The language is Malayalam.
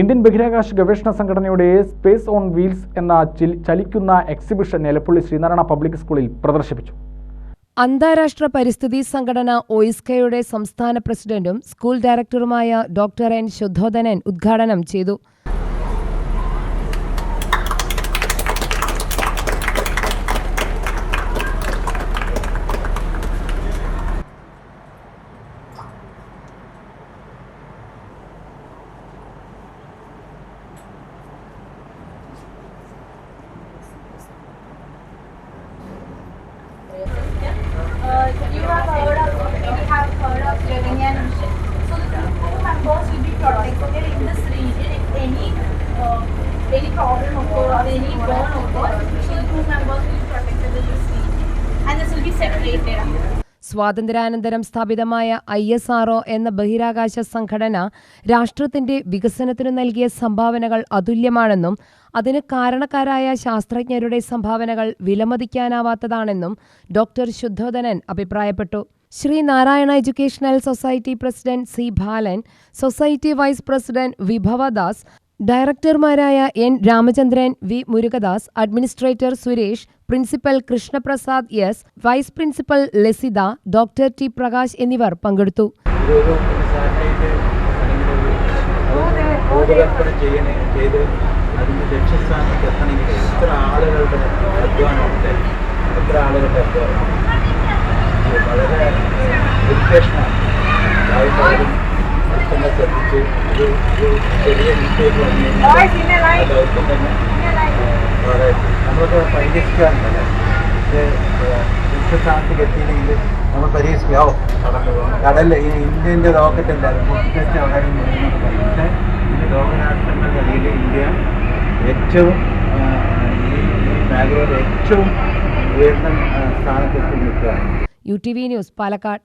ഇന്ത്യൻ ബഹിരാകാശ ഗവേഷണ സംഘടനയുടെ സ്പേസ് ഓൺ വീൽസ് എന്ന ചലിക്കുന്ന എക്സിബിഷൻ എലപ്പുള്ളി ശ്രീനാരായണ പബ്ലിക് സ്കൂളിൽ പ്രദർശിപ്പിച്ചു. അന്താരാഷ്ട്ര പരിസ്ഥിതി സംഘടന ഒയിസ്കയുടെ സംസ്ഥാന പ്രസിഡന്റും സ്കൂൾ ഡയറക്ടറുമായ ഡോക്ടർ എൻ ശുദ്ധോധനൻ ഉദ്ഘാടനം ചെയ്തു. You have heard of, you have heard of mission. So the two members will be protected in this region if any, uh, any problem occur or any burn occurs. So the two members will be protected in this region. And this will be separated. സ്വാതന്ത്ര്യാനന്തരം സ്ഥാപിതമായ ഐ എസ് ആർഒ എന്ന ബഹിരാകാശ സംഘടന രാഷ്ട്രത്തിന്റെ വികസനത്തിന് നൽകിയ സംഭാവനകൾ അതുല്യമാണെന്നും അതിന് കാരണക്കാരായ ശാസ്ത്രജ്ഞരുടെ സംഭാവനകൾ വിലമതിക്കാനാവാത്തതാണെന്നും ഡോക്ടർ ശുദ്ധോധനൻ അഭിപ്രായപ്പെട്ടു. Sree Narayana educational society president C Balan society vice president Vibhavadas ഡയറക്ടർമാരായ N Ramachandran V Murugadas administrator Suresh principal Krishnaprasad S vice principal Lasitha doctor T Prakash എന്നിവർ പങ്കെടുത്തു. വളരെ നമ്മൾ പരിഹസിക്കാവോ കടലിൽ ഇന്ത്യന്റെ റോക്കറ്റ് ഇടയിൽ ഇന്ത്യ ഏറ്റവും ഈ ഏറ്റവും ഉയർന്ന സ്ഥാനത്തെത്തി നിൽക്കുകയാണ് U T V News Palakkad